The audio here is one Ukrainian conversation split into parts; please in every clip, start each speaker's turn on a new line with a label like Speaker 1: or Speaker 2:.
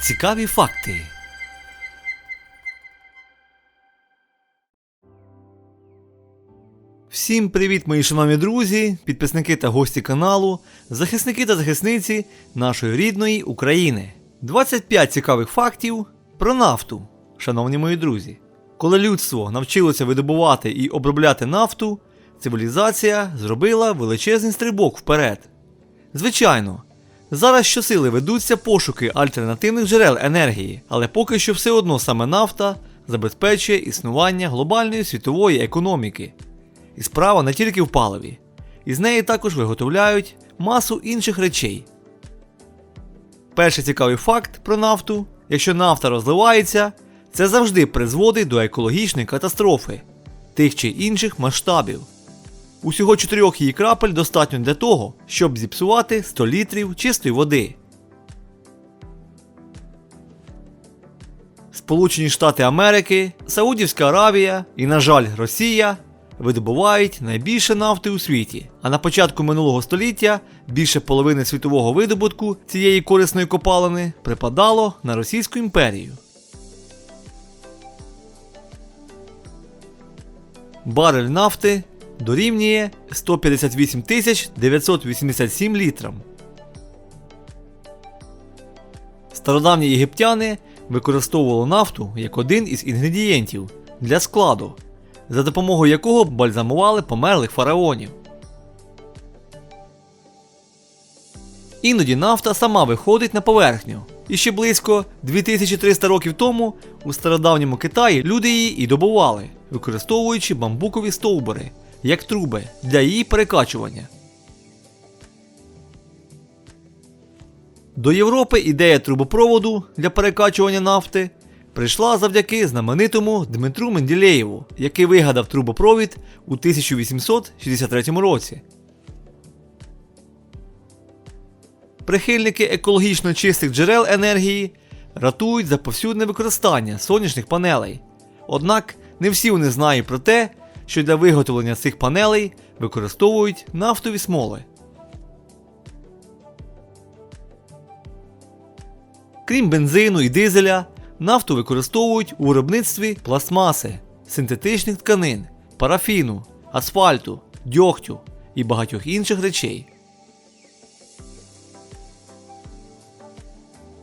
Speaker 1: Цікаві факти. Всім привіт, мої шановні друзі, підписники та гості каналу, захисники та захисниці нашої рідної України. 25 цікавих фактів про нафту, шановні мої друзі. Коли людство навчилося видобувати і обробляти нафту, цивілізація зробила величезний стрибок вперед. Звичайно, зараз щосили ведуться пошуки альтернативних джерел енергії, але поки що все одно саме нафта забезпечує існування глобальної світової економіки. І справа не тільки в паливі. Із неї також виготовляють масу інших речей. Перший цікавий факт про нафту: якщо нафта розливається, це завжди призводить до екологічної катастрофи тих чи інших масштабів. Усього чотирьох її крапель достатньо для того, щоб зіпсувати 100 літрів чистої води. Сполучені Штати Америки, Саудівська Аравія і, на жаль, Росія видобувають найбільше нафти у світі. А на початку минулого століття більше половини світового видобутку цієї корисної копалини припадало на Російську імперію. Барель нафти дорівнює 158 987 літрам. Стародавні єгиптяни використовували нафту як один із інгредієнтів для складу, за допомогою якого бальзамували померлих фараонів. Іноді нафта сама виходить на поверхню. І ще близько 2300 років тому у стародавньому Китаї люди її і добували, використовуючи бамбукові стовбури як труби для її перекачування. До Європи ідея трубопроводу для перекачування нафти прийшла завдяки знаменитому Дмитру Менділеєву, який вигадав трубопровід у 1863 році. Прихильники екологічно чистих джерел енергії ратують за повсюдне використання сонячних панелей. Однак не всі вони знають про те, що для виготовлення цих панелей використовують нафтові смоли. Крім бензину і дизеля, нафту використовують у виробництві пластмаси, синтетичних тканин, парафіну, асфальту, дьогтю і багатьох інших речей.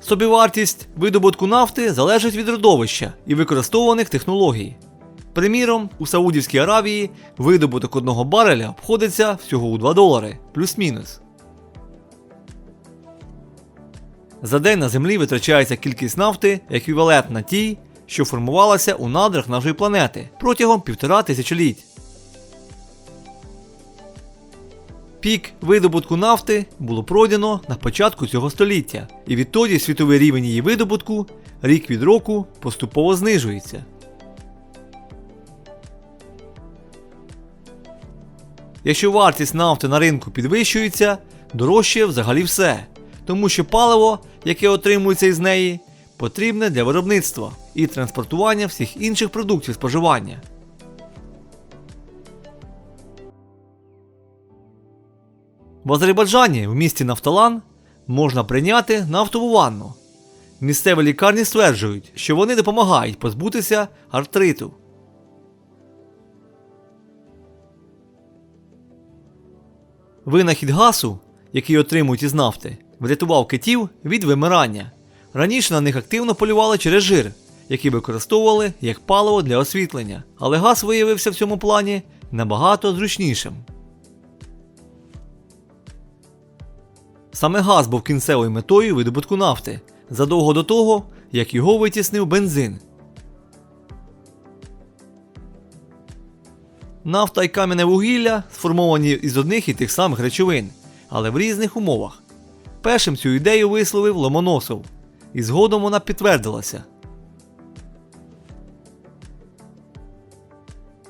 Speaker 1: Собівартість видобутку нафти залежить від родовища і використовуваних технологій. Приміром, у Саудівській Аравії видобуток одного бареля обходиться всього у 2 долари плюс-мінус. За день на землі витрачається кількість нафти, еквівалентна тій, що формувалася у надрах нашої планети протягом півтора тисячоліть. Пік видобутку нафти було пройдено на початку цього століття, і відтоді світовий рівень її видобутку рік від року поступово знижується. Якщо вартість нафти на ринку підвищується, дорожче взагалі все, тому що паливо, яке отримується із неї, потрібне для виробництва і транспортування всіх інших продуктів споживання. В Азербайджані в місті Нафталан можна прийняти нафтову ванну. Місцеві лікарні стверджують, що вони допомагають позбутися артриту. Винахід гасу, який отримують із нафти, врятував китів від вимирання. Раніше на них активно полювали через жир, який використовували як паливо для освітлення, але газ виявився в цьому плані набагато зручнішим. Саме газ був кінцевою метою видобутку нафти задовго до того, як його витіснив бензин. Нафта і кам'яне вугілля сформовані із одних і тих самих речовин, але в різних умовах. Першим цю ідею висловив Ломоносов, і згодом вона підтвердилася.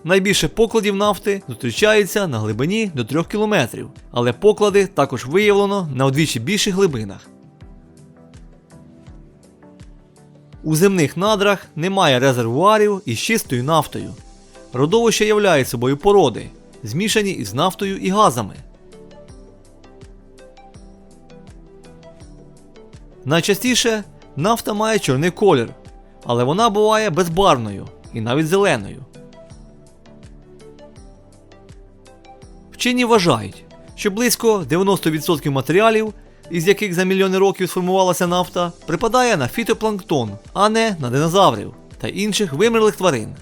Speaker 1: Найбільше покладів нафти зустрічається на глибині до 3 км, але поклади також виявлено на удвічі більших глибинах. У земних надрах немає резервуарів із чистою нафтою. Родовища являють собою породи, змішані із нафтою і газами. Найчастіше Нафта має чорний колір, але вона буває безбарвною і навіть зеленою. Вчені вважають, що близько 90% матеріалів, із яких за мільйони років сформувалася нафта, припадає на фітопланктон, а не на динозаврів та інших вимерлих тварин.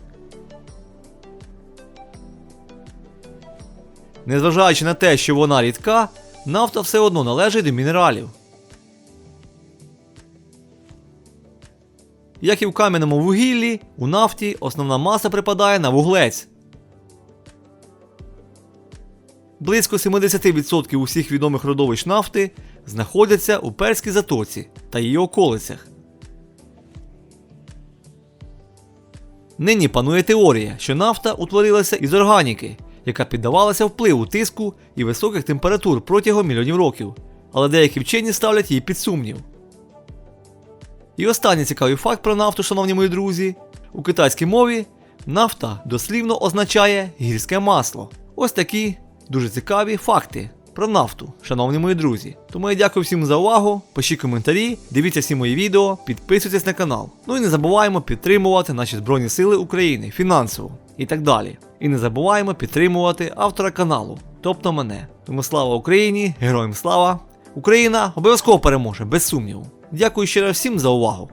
Speaker 1: Незважаючи на те, що вона рідка, нафта все одно належить до мінералів. Як і в кам'яному вугіллі, у нафті основна маса припадає на вуглець. Близько 70% усіх відомих родовищ нафти знаходяться у Перській затоці та її околицях. Нині панує теорія, що нафта утворилася із органіки, яка піддавалася впливу тиску і високих температур протягом мільйонів років, але деякі вчені ставлять її під сумнів. І останній цікавий факт про нафту, шановні мої друзі. У китайській мові нафта дослівно означає гірське масло. Ось такі дуже цікаві факти про нафту, шановні мої друзі. Тому я дякую всім за увагу. Пишіть коментарі, дивіться всі мої відео, підписуйтесь на канал. Ну і не забуваємо підтримувати наші Збройні Сили України фінансово і так далі. І не забуваємо підтримувати автора каналу, тобто мене. Тому слава Україні, героям слава! Україна обов'язково переможе, без сумніву. Дякую ще раз всім за увагу.